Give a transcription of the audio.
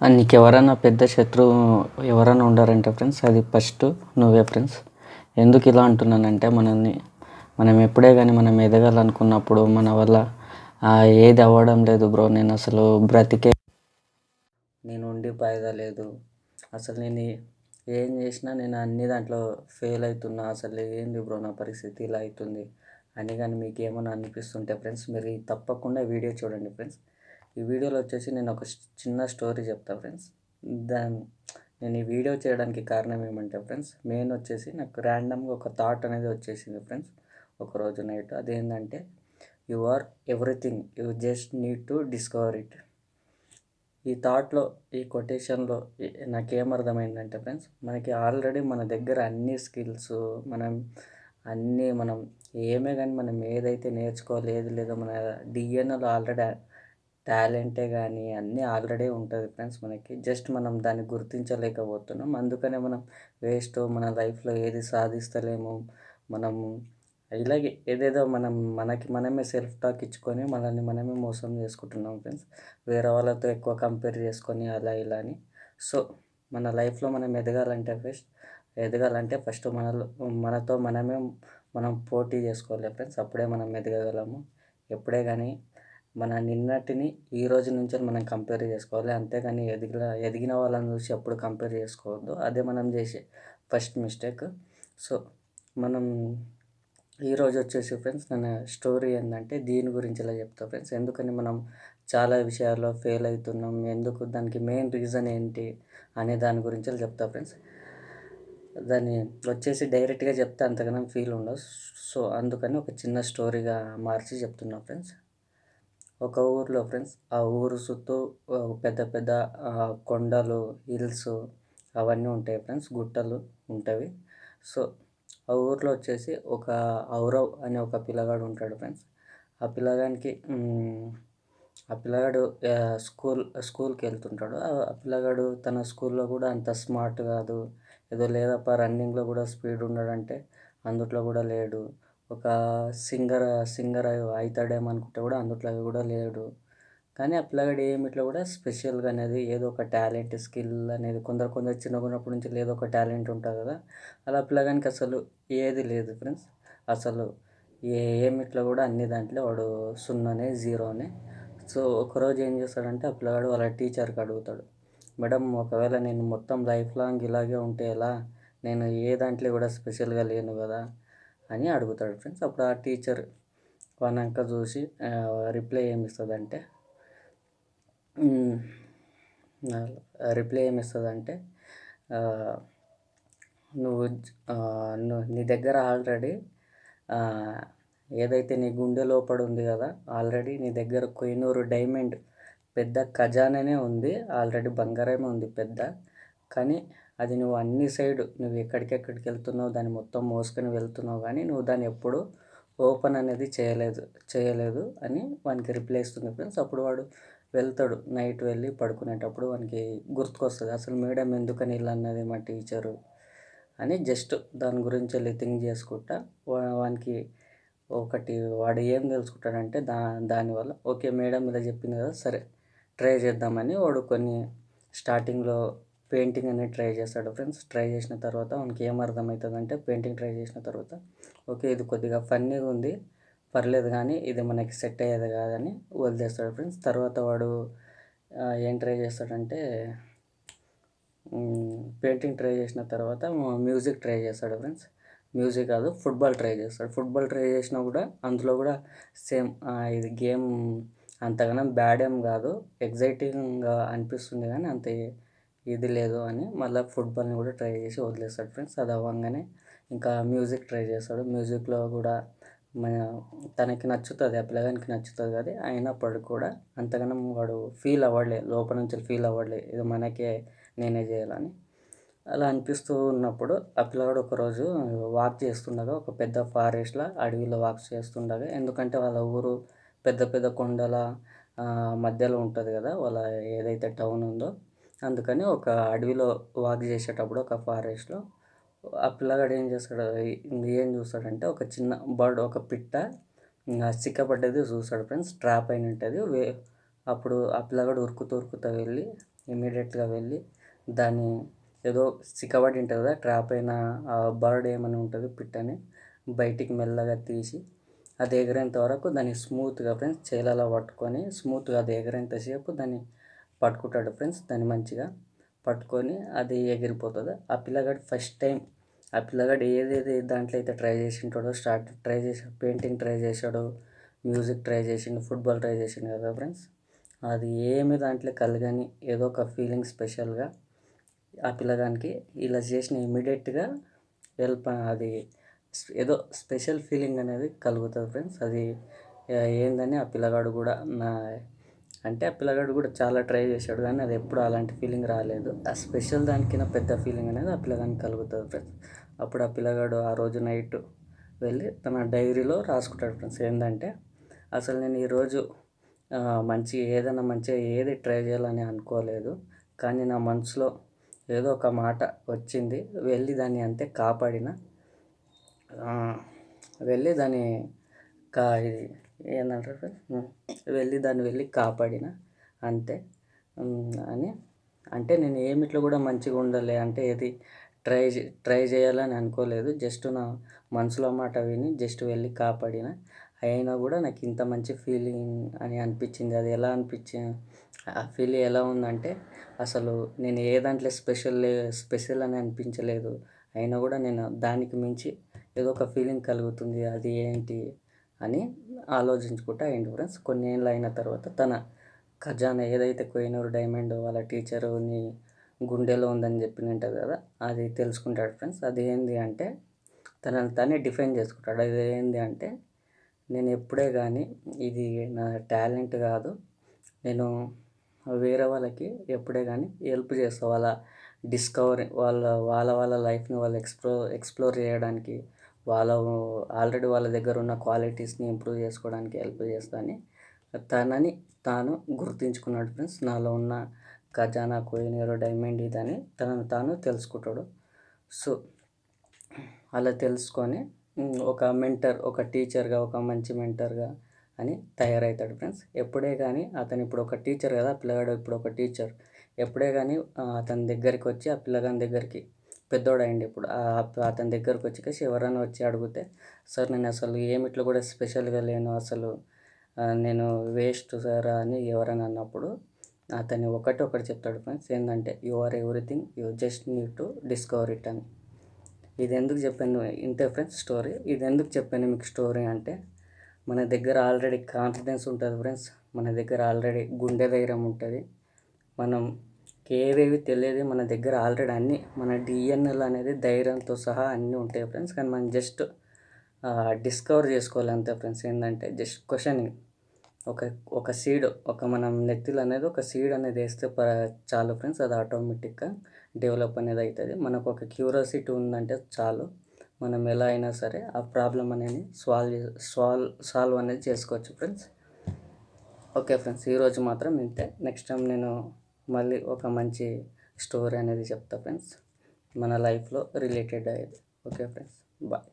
నీకు ఎవరైనా పెద్ద శత్రువు ఎవరైనా ఉండారంటే ఫ్రెండ్స్ అది ఫస్ట్ నువ్వే ఫ్రెండ్స్ ఎందుకు ఇలా అంటున్నానంటే మనల్ని మనం ఎప్పుడే కానీ మనం ఎదగాలనుకున్నప్పుడు మన వల్ల ఏది అవ్వడం లేదు బ్రో నేను అసలు బ్రతికే నేను ఉండి ఫాయిదా లేదు. అసలు నేను ఏం చేసినా నేను అన్ని దాంట్లో ఫెయిల్ అవుతున్నా అసలు ఏంది బ్రో నా పరిస్థితి? ఇలా అవుతుంది అని కానీ మీకు ఏమైనా అనిపిస్తుంటే ఫ్రెండ్స్ మీరు తప్పకుండా వీడియో చూడండి ఫ్రెండ్స్ ఈ వీడియోలో వచ్చేసి నేను ఒక చిన్న స్టోరీ చెప్తా ఫ్రెండ్స్. దాని నేను ఈ వీడియో చేయడానికి కారణం ఏమంటే ఫ్రెండ్స్ మెయిన్ వచ్చేసి నాకు ర్యాండమ్గా ఒక థాట్ అనేది వచ్చేసింది ఫ్రెండ్స్. ఒకరోజు నైట్ అదేంటంటే you are everything you just need to discover it ఈ థాట్లో ఈ కొటేషన్లో నాకేం అర్థమైందంటే ఫ్రెండ్స్ మనకి ఆల్రెడీ మన దగ్గర అన్ని స్కిల్స్ మనం అన్నీ మనం ఏమే కానీ మనం ఏదైతే నేర్చుకోవాలి ఏది లేదో మన డిఎన్ఎలో ఆల్రెడీ టాలెంటే కానీ అన్నీ ఆల్రెడీ ఉంటుంది ఫ్రెండ్స్ మనకి. జస్ట్ మనం దాన్ని గుర్తించలేకపోతున్నాం. అందుకనే మనం వేస్ట్ మన లైఫ్లో ఏది సాధిస్తలేము మనము ఇలాగే ఏదేదో మనం మనకి మనమే సెల్ఫ్ టాక్ ఇచ్చుకొని మనల్ని మనమే మోసం చేసుకుంటున్నాం ఫ్రెండ్స్. వేరే వాళ్ళతో ఎక్కువ కంపేర్ చేసుకొని అలా ఇలా అని. సో మన లైఫ్లో మనం ఎదగాలంటే ఫస్ట్ ఎదగాలంటే ఫస్ట్ మనలో మనతో మనమే మనం పోటీ చేసుకోవాలి ఫ్రెండ్స్. అప్పుడే మనం ఎదగగలము. ఎప్పుడే కానీ మన నిన్నటిని ఈ రోజు నుంచి మనం కంపేర్ చేసుకోవాలి. అంతేగాని ఎదిగిన ఎదిగిన వాళ్ళని చూసి ఎప్పుడు కంపేర్ చేసుకోవద్దు. అదే మనం చేసే ఫస్ట్ మిస్టేక్ సో మనం ఈరోజు వచ్చేసి ఫ్రెండ్స్ నేను స్టోరీ ఏంటంటే దీని గురించి ఇలా చెప్తా ఫ్రెండ్స్ ఎందుకని మనం చాలా విషయాల్లో ఫెయిల్ అవుతున్నాం? ఎందుకు దానికి మెయిన్ రీజన్ ఏంటి? అనే దాని గురించి చెప్తా ఫ్రెండ్స్ దాన్ని వచ్చేసి డైరెక్ట్గా చెప్తే అంతకన్నా ఫీల్ ఉండదు. సో అందుకని ఒక చిన్న స్టోరీగా మార్చి చెప్తున్నా ఫ్రెండ్స్ ఒక ఊరిలో ఫ్రెండ్స్ ఆ ఊరు చుట్టూ పెద్ద పెద్ద కొండలు హిల్స్ అవన్నీ ఉంటాయి ఫ్రెండ్స్ గుట్టలు ఉంటవి. సో ఆ ఊరిలో వచ్చేసి ఒక ఔరవ్ అనే ఒక పిల్లగాడు ఉంటాడు ఫ్రెండ్స్ ఆ పిల్లగానికి ఆ పిల్లగాడు స్కూల్ స్కూల్కి వెళ్తుంటాడు. ఆ పిల్లగాడు తన స్కూల్లో కూడా అంత స్మార్ట్ కాదు. ఏదో లేదప్ప రన్నింగ్లో కూడా స్పీడ్ ఉన్నాడంటే అందుట్లో కూడా లేడు. ఒక సింగర్ సింగర్ అవుతాడేమో అనుకుంటే కూడా అందుట్లో కూడా లేడు. కానీ ఆ పిల్లగాడు ఏమిట్లో కూడా స్పెషల్గా అనేది ఏదో ఒక టాలెంట్ స్కిల్ అనేది కొందరు కొందరు చిన్నగా ఉన్నప్పటి నుంచి ఏదో ఒక టాలెంట్ ఉంటుంది కదా. అలా పిల్లగానికి అసలు ఏది లేదు ఫ్రెండ్స్. అసలు ఏ ఏమిట్లో కూడా అన్ని దాంట్లో వాడు సున్నానే జీరోనే. సో ఒకరోజు ఏం చేస్తాడంటే ఆ పిల్లగాడు వాళ్ళ టీచర్కి అడుగుతాడు. మేడం ఒకవేళ నేను మొత్తం లైఫ్ లాంగ్ ఇలాగే ఉంటే ఎలా? నేను ఏ దాంట్లో కూడా స్పెషల్గా లేను కదా. అని అడుగుతాడు ఫ్రెండ్స్. అప్పుడు ఆ టీచర్ వనాక చూసి రిప్లై ఏమి ఇస్తుందంటే రిప్లై ఏమి ఇస్తుందంటే నువ్వు నీ దగ్గర ఆల్రెడీ ఏదైతే నీ గుండె లోపల ఉంది కదా ఆల్రెడీ నీ దగ్గర కొయినూరు డైమండ్ పెద్ద ఖజానానే ఉంది ఆల్రెడీ బంగారమే ఉంది పెద్ద. కానీ అది నువ్వు అన్ని సైడ్ నువ్వు ఎక్కడికెక్కడికి వెళ్తున్నావు దాన్ని మొత్తం మోసుకొని వెళ్తున్నావు కానీ నువ్వు దాన్ని ఎప్పుడు ఓపెన్ అనేది చేయలేదు చేయలేదు అని వానికి రిప్లై ఇస్తుంది ఫ్రెండ్స్. అప్పుడు వాడు వెళ్తాడు నైట్ వెళ్ళి పడుకునేటప్పుడు వానికి గుర్తుకొస్తుంది అసలు మేడం ఎందుకని ఇలా అన్నది మా టీచరు? అని జస్ట్ దాని గురించి వెళ్ళి థింక్ చేసుకుంటా వానికి ఒకటి వాడు ఏం తెలుసుకుంటాడంటే దా దానివల్ల ఓకే మేడం ఇలా చెప్పింది కదా సరే ట్రై చేద్దామని వాడు కొన్ని స్టార్టింగ్లో పెయింటింగ్ అనేది ట్రై చేస్తాడు ఫ్రెండ్స్. ట్రై చేసిన తర్వాత వానికి ఏం అర్థమవుతుంది అంటే పెయింటింగ్ ట్రై చేసిన తర్వాత ఓకే ఇది కొద్దిగా ఫన్నీగా ఉంది పర్లేదు కానీ ఇది మనకి సెట్ అయ్యేది కాదని వదిలేస్తాడు ఫ్రెండ్స్. తర్వాత వాడు ఏం ట్రై చేస్తాడంటే పెయింటింగ్ ట్రై చేసిన తర్వాత మ్యూజిక్ ట్రై చేస్తాడు ఫ్రెండ్స్. మ్యూజిక్ కాదు ఫుట్బాల్ ట్రై చేస్తాడు. ఫుట్బాల్ ట్రై చేసినా కూడా అందులో కూడా సేమ్ ఇది గేమ్ అంతగానం బ్యాడ్ ఏం కాదు ఎగ్జైటింగ్గా అనిపిస్తుంది కానీ అంత. ఇది లేదు అని మళ్ళీ ఫుట్బాల్ని కూడా ట్రై చేసి వదిలేస్తాడు ఫ్రెండ్స్. అది అవ్వగానే ఇంకా మ్యూజిక్ ట్రై చేస్తాడు. మ్యూజిక్లో కూడా మన తనకి నచ్చుతుంది ఆ పిల్లగానికి నచ్చుతుంది కదా. అయినప్పటికి కూడా అంతగానం వాడు ఫీల్ అవ్వడలే లోపల నుంచి ఫీల్ అవ్వడలే. ఇది మనకే నేనే చేయాలని అలా అనిపిస్తూ ఉన్నప్పుడు ఆ పిల్లగాడు ఒకరోజు వాక్ చేస్తుండగా ఒక పెద్ద ఫారెస్ట్లో అడవిలో వాక్ చేస్తుండగా ఎందుకంటే వాళ్ళ ఊరు పెద్ద పెద్ద కొండల మధ్యలో ఉంటుంది కదా వాళ్ళ ఏదైతే టౌన్ ఉందో అందుకని ఒక అడవిలో వాక్ చేసేటప్పుడు ఒక ఫారెస్ట్లో ఆ పిల్లగాడు ఏం చేస్తాడు ఏం చూస్తాడంటే ఒక చిన్న బర్డ్ ఒక పిట్ట సిక్కపడ్డది చూస్తాడు ఫ్రెండ్స్. ట్రాప్ అయిన ఉంటుంది. వే అప్పుడు ఆ పిల్లగాడు ఉరుకుతూ ఉరుకుతూ వెళ్ళి ఇమీడియట్గా వెళ్ళి దాన్ని ఏదో సిక్కబడి ఉంటుంది కదా ట్రాప్ అయిన ఆ బర్డ్ ఏమని ఉంటుంది పిట్టని బయటికి మెల్లగా తీసి అది ఎగిరేంత వరకు దాన్ని స్మూత్గా ఫ్రెండ్స్ చేలలో పట్టుకొని స్మూత్గా అది ఎగిరేంతసేపు దాన్ని పట్టుకుంటాడు ఫ్రెండ్స్ దాన్ని మంచిగా పట్టుకొని అది ఎగిరిపోతుంది. ఆ పిల్లగాడు ఫస్ట్ టైం ఆ పిల్లగాడు ఏదేది దాంట్లో అయితే ట్రై చేసి ఉంటాడో స్టార్ట్ ట్రై చేసి పెయింటింగ్ ట్రై చేశాడో మ్యూజిక్ ట్రై చేసిండు ఫుట్బాల్ ట్రై చేసిండు కదా ఫ్రెండ్స్ అది ఏమి దాంట్లో కలగని ఏదో ఒక ఫీలింగ్ స్పెషల్గా ఆ పిల్లగానికి ఇలా చేసిన ఇమీడియట్గా హెల్ప్ అది ఏదో స్పెషల్ ఫీలింగ్ అనేది కలుగుతుంది ఫ్రెండ్స్ అది ఏందని ఆ పిల్లగాడు కూడా నా అంటే ఆ పిల్లగాడు కూడా చాలా ట్రై చేశాడు కానీ అది ఎప్పుడు అలాంటి ఫీలింగ్ రాలేదు. ఆ స్పెషల్ దానికైనా పెద్ద ఫీలింగ్ అనేది ఆ పిల్లగానికి కలుగుతుంది ఫ్రెండ్స్. అప్పుడు ఆ పిల్లగాడు ఆ రోజు నైట్ వెళ్ళి తన డైరీలో రాసుకుంటాడు ఫ్రెండ్స్. ఏంటంటే అసలు నేను ఈరోజు మంచి ఏదైనా మంచిగా ఏది ట్రై చేయాలని అనుకోలేదు. కానీ నా మనసులో ఏదో ఒక మాట వచ్చింది. వెళ్ళి దాన్ని అంతే కాపాడిన. వెళ్ళి దాన్ని కా ఇది ఏంటంటారు వెళ్ళి దాన్ని వెళ్ళి కాపాడిన అంతే. అని. అంటే నేను ఏమిట్లో కూడా మంచిగా ఉండాలి. అంటే ఏది ట్రై ట్రై చేయాలని అనుకోలేదు. జస్ట్ నా మనసులో మాట విని జస్ట్ వెళ్ళి కాపాడిన. అయినా కూడా నాకు ఇంత మంచి ఫీలింగ్ అని అనిపించింది. అది ఎలా అనిపించింది ఆ ఫీలింగ్ ఎలా ఉందంటే అసలు నేను ఏ దాంట్లో స్పెషల్ స్పెషల్ అని అనిపించలేదు. అయినా కూడా నేను దానికి మించి ఏదో ఒక ఫీలింగ్ కలుగుతుంది. అది ఏంటి అని ఆలోచించుకుంటా అయింది ఫ్రెండ్స్? కొన్ని ఏళ్ళు అయిన తర్వాత తన ఖజానా ఏదైతే కోయినూరు డైమండ్ వాళ్ళ టీచరుని గుండెలో ఉందని చెప్పి ఉంటుంది కదా అది తెలుసుకుంటాడు ఫ్రెండ్స్. అది ఏంది అంటే తనని తనే డిఫైన్ చేసుకుంటాడు. అది ఏంది అంటే నేను ఎప్పుడే కానీ ఇది నా టాలెంట్ కాదు నేను వేరే వాళ్ళకి ఎప్పుడే కానీ హెల్ప్ చేస్తా. వాళ్ళ డిస్కవరీ వాళ్ళ వాళ్ళ వాళ్ళ లైఫ్ని వాళ్ళు ఎక్స్ప్లో ఎక్స్ప్లోర్ చేయడానికి వాళ్ళ ఆల్రెడీ వాళ్ళ దగ్గర ఉన్న క్వాలిటీస్ని ఇంప్రూవ్ చేసుకోవడానికి హెల్ప్ చేస్తాను తనని తాను గుర్తించుకున్నాడు ఫ్రెండ్స్. నాలో ఉన్న ఖజానా కోహినూర్ డైమండ్ ఇదని తనను తాను తెలుసుకుంటాడు. సో అలా తెలుసుకొని ఒక మెంటర్ ఒక టీచర్గా ఒక మంచి మెంటర్గా అని తయారవుతాడు ఫ్రెండ్స్. ఎప్పుడే కానీ అతను ఇప్పుడు ఒక టీచర్ కదా పిల్లగాడు ఇప్పుడు ఒక టీచర్. ఎప్పుడే కానీ అతని దగ్గరికి వచ్చి ఆ పిల్లగాని దగ్గరికి పెద్దోడు ఇప్పుడు. అతని దగ్గరకు వచ్చి ఎవరైనా వచ్చి అడిగితే సార్ నేను అసలు ఏమిట్లో కూడా స్పెషల్గా లేను. అసలు నేను వేస్ట్ సార్ అని ఎవరైనా అన్నప్పుడు అతన్ని ఒకటి ఒకటి చెప్తాడు ఫ్రెండ్స్. ఏంటంటే you are everything you just need to discover it అని. ఇది ఎందుకు చెప్పాను? ఇంతే ఫ్రెండ్స్ స్టోరీ. ఇది ఎందుకు చెప్పాను మీకు స్టోరీ అంటే మన దగ్గర ఆల్రెడీ కాన్ఫిడెన్స్ ఉంటుంది ఫ్రెండ్స్. మన దగ్గర ఆల్రెడీ గుండె ధైర్యం ఉంటుంది. మనం ఏవేవి తెలియదు. మన దగ్గర ఆల్రెడీ అన్నీ మన డిఎన్ఎల్ అనేది ధైర్యంతో సహా అన్నీ ఉంటాయి ఫ్రెండ్స్. కానీ మనం జస్ట్ డిస్కవర్ చేసుకోవాలి అంతే ఫ్రెండ్స్. ఏంటంటే జస్ట్ క్వశ్చనింగ్ ఒక ఒక సీడ్ ఒక మనం నెత్తిలో అనేది ఒక సీడ్ అనేది వేస్తే ప చాలు ఫ్రెండ్స్. అది ఆటోమేటిక్గా డెవలప్ అనేది అవుతుంది మనకు ఒక క్యూరియాసిటీ ఉందంటే చాలు. మనం ఎలా అయినా సరే ఆ ప్రాబ్లం అనేది సాల్వ్ సాల్వ్ సాల్వ్ అనేది చేసుకోవచ్చు ఫ్రెండ్స్. Okay friends. ఈరోజు మాత్రం ఇంతే. నెక్స్ట్ టైం నేను మళ్ళీ ఒక మంచి స్టోరీ అనేది చెప్తా ఫ్రెండ్స్. మన లైఫ్లో రిలేటెడ్ అయ్యేది. Okay friends. బాయ్.